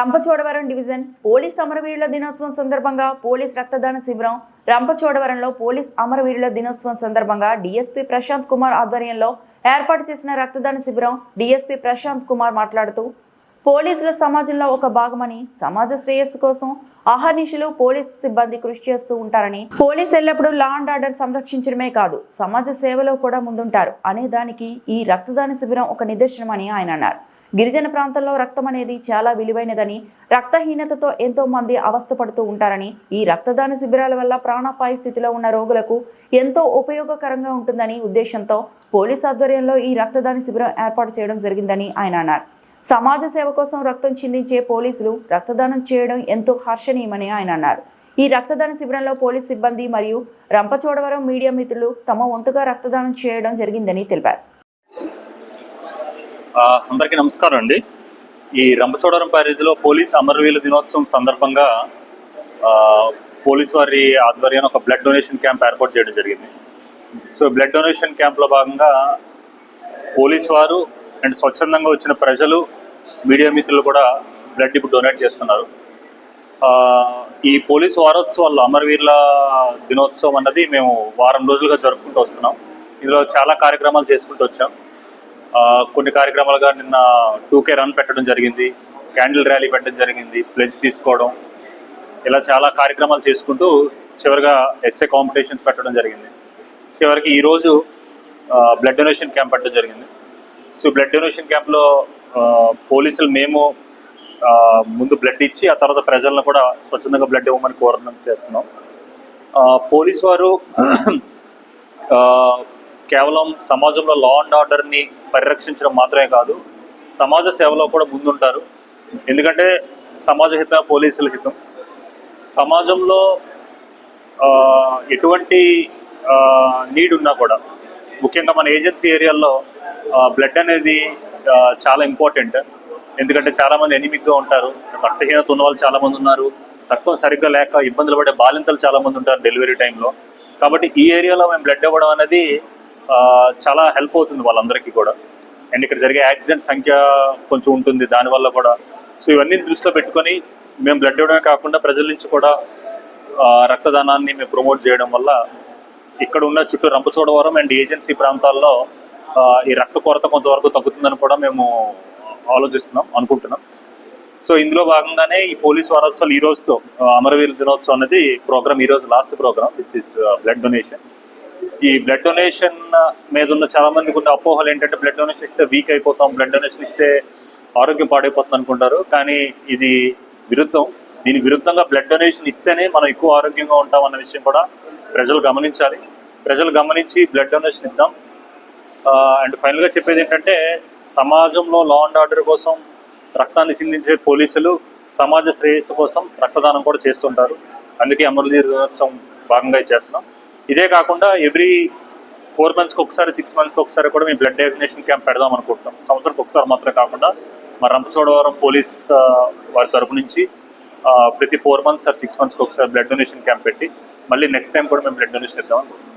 Rampachodavaram division police అమరవీరుల దినోత్సవం సందర్భంగా పోలీస్ రక్తదాన శిబిరం. రంపచోడవరంలో పోలీస్ అమరవీరుల దినోత్సవం సందర్భంగా డీఎస్పీ ప్రశాంత్ కుమార్ ఆధ్వర్యంలో ఏర్పాటు చేసిన రక్తదాన శిబిరం డీఎస్పీ ప్రశాంత్ కుమార్ మాట్లాడుతూ పోలీసుల సమాజంలో ఒక భాగమని సమాజ శ్రేయస్సు కోసం అహర్నిశలు పోలీస్ సిబ్బంది కృషి చేస్తూ ఉంటారని పోలీస్ ఎల్లప్పుడూ లా అండ్ ఆర్డర్ సంరక్షించడమే కాదు సమాజ సేవలో కూడా ముందుంటారు అనే దానికి ఈ రక్తదాన శిబిరం ఒక నిదర్శనమని ఆయన అన్నారు. గిరిజన ప్రాంతంలో రక్తం అనేది చాలా విలువైనదని రక్తహీనతతో ఎంతో మంది అవస్థపడుతూ ఉంటారని ఈ రక్తదాన శిబిరాల వల్ల ప్రాణాపాయ స్థితిలో ఉన్న రోగులకు ఎంతో ఉపయోగకరంగా ఉంటుందని ఉద్దేశంతో పోలీస్ ఆధ్వర్యంలో ఈ రక్తదాన శిబిరం ఏర్పాటు చేయడం జరిగిందని ఆయన అన్నారు. సమాజ సేవ కోసం రక్తం చిందించే పోలీసులు రక్తదానం చేయడం ఎంతో హర్షణీయమని ఆయన అన్నారు. ఈ రక్తదాన శిబిరంలో పోలీస్ సిబ్బంది మరియు రంపచోడవరం మీడియా మిత్రులు తమ వంతుగా రక్తదానం చేయడం జరిగిందని తెలిపారు. అందరికీ నమస్కారం అండి. ఈ రంపచోడవరం పరిధిలో పోలీస్ అమరవీరుల దినోత్సవం సందర్భంగా పోలీస్ వారి ఆధ్వర్యాన్ని ఒక బ్లడ్ డొనేషన్ క్యాంప్ ఏర్పాటు చేయడం జరిగింది. సో బ్లడ్ డొనేషన్ క్యాంప్లో భాగంగా పోలీస్ వారు అండ్ స్వచ్ఛందంగా వచ్చిన ప్రజలు మీడియా మిత్రులు కూడా బ్లడ్ ఇప్పుడు డొనేట్ చేస్తున్నారు. ఈ పోలీస్ వారోత్సవాల్లో అమరవీరుల దినోత్సవం అన్నది మేము వారం రోజులుగా జరుపుకుంటూ వస్తున్నాం. ఇందులో చాలా కార్యక్రమాలు చేసుకుంటూ వచ్చాం. కొన్ని కార్యక్రమాలుగా నిన్న టూ కే రన్ పెట్టడం జరిగింది క్యాండిల్ ర్యాలీ పెట్టడం జరిగింది ప్లెజ్ తీసుకోవడం ఇలా చాలా కార్యక్రమాలు చేసుకుంటూ చివరిగా ఎస్ఏ కాంపిటీషన్స్ పెట్టడం జరిగింది. చివరికి ఈరోజు బ్లడ్ డొనేషన్ క్యాంప్ పెట్టడం జరిగింది. సో బ్లడ్ డొనేషన్ క్యాంప్లో పోలీసులు మేము ముందు బ్లడ్ ఇచ్చి ఆ తర్వాత ప్రజలను కూడా స్వచ్ఛందంగా బ్లడ్ ఇవ్వమని కోరడం చేస్తున్నాం. పోలీస్ వారు కేవలం సమాజంలో లా అండ్ ఆర్డర్ని పరిరక్షించడం మాత్రమే కాదు సమాజ సేవలో కూడా ముందుంటారు. ఎందుకంటే సమాజ హితం పోలీసుల హితం. సమాజంలో ఎటువంటి నీడ్ ఉన్నా కూడా ముఖ్యంగా మన ఏజెన్సీ ఏరియాల్లో బ్లడ్ అనేది చాలా ఇంపార్టెంట్ ఎందుకంటే చాలామంది ఎనిమిక్గా ఉంటారు రక్తహీనత ఉన్న వాళ్ళు చాలామంది ఉన్నారు రక్తం సరిగ్గా లేక ఇబ్బందులు పడే బాలింతలు చాలామంది ఉంటారు డెలివరీ టైంలో. కాబట్టి ఈ ఏరియాలో మేము బ్లడ్ ఇవ్వడం అనేది చాలా హెల్ప్ అవుతుంది వాళ్ళందరికీ కూడా. అండ్ ఇక్కడ జరిగే యాక్సిడెంట్ సంఖ్య కొంచెం ఉంటుంది దానివల్ల కూడా. సో ఇవన్నీ దృష్టిలో పెట్టుకొని మేము బ్లడ్ ఇవ్వడమే కాకుండా ప్రజల నుంచి కూడా రక్తదానాన్ని మేము ప్రమోట్ చేయడం వల్ల ఇక్కడ ఉన్న చుట్టూ రంపచోడవరం అండ్ ఏజెన్సీ ప్రాంతాల్లో ఈ రక్త కొరత కొంతవరకు తగ్గుతుందని కూడా మేము ఆలోచిస్తున్నాం అనుకుంటున్నాం. సో ఇందులో భాగంగానే ఈ పోలీస్ వారోత్సవాలు ఈ రోజుతో అమరవీర దినోత్సవం అనేది ప్రోగ్రామ్ ఈ రోజు last program with this blood donation ఈ బ్లడ్ డొనేషన్ మీద ఉన్న చాలా మందికి ఉన్న అపోహలు ఏంటంటే బ్లడ్ డొనేషన్ ఇస్తే వీక్ అయిపోతాం బ్లడ్ డొనేషన్ ఇస్తే ఆరోగ్యం పాడైపోతుంది అనుకుంటారు. కానీ ఇది విరుద్ధం. దీని విరుద్ధంగా బ్లడ్ డొనేషన్ ఇస్తేనే మనం ఎక్కువ ఆరోగ్యంగా ఉంటాం అన్న విషయం కూడా ప్రజలు గమనించాలి. ప్రజలు గమనించి బ్లడ్ డొనేషన్ ఇద్దాం. అండ్ ఫైనల్గా చెప్పేది ఏంటంటే సమాజంలో లా అండ్ ఆర్డర్ కోసం రక్తాన్ని చిందించే పోలీసులు సమాజ శ్రేయస్సు కోసం రక్తదానం కూడా చేస్తుంటారు. అందుకే అమరవీర్ దినోత్సవం భాగంగా ఇది చేస్తున్నాం. ఇదే కాకుండా ఎవ్రీ ఫోర్ మంత్స్కి ఒకసారి సిక్స్ మంత్స్కి ఒకసారి కూడా మేము బ్లడ్ డొనేషన్ క్యాంప్ పెడదాం అనుకుంటున్నాం. సంవత్సరానికి ఒకసారి మాత్రమే కాకుండా మా రంపచోడవరం పోలీస్ వారి తరపు నుంచి ప్రతి ఫోర్ మంత్స్ ఆర్ సిక్స్ మంత్స్కి ఒకసారి బ్లడ్ డొనేషన్ క్యాంప్ పెట్టి మళ్ళీ నెక్స్ట్ టైం కూడా మేము బ్లడ్ డొనేషన్ ఇద్దాం అనుకుంటున్నాం.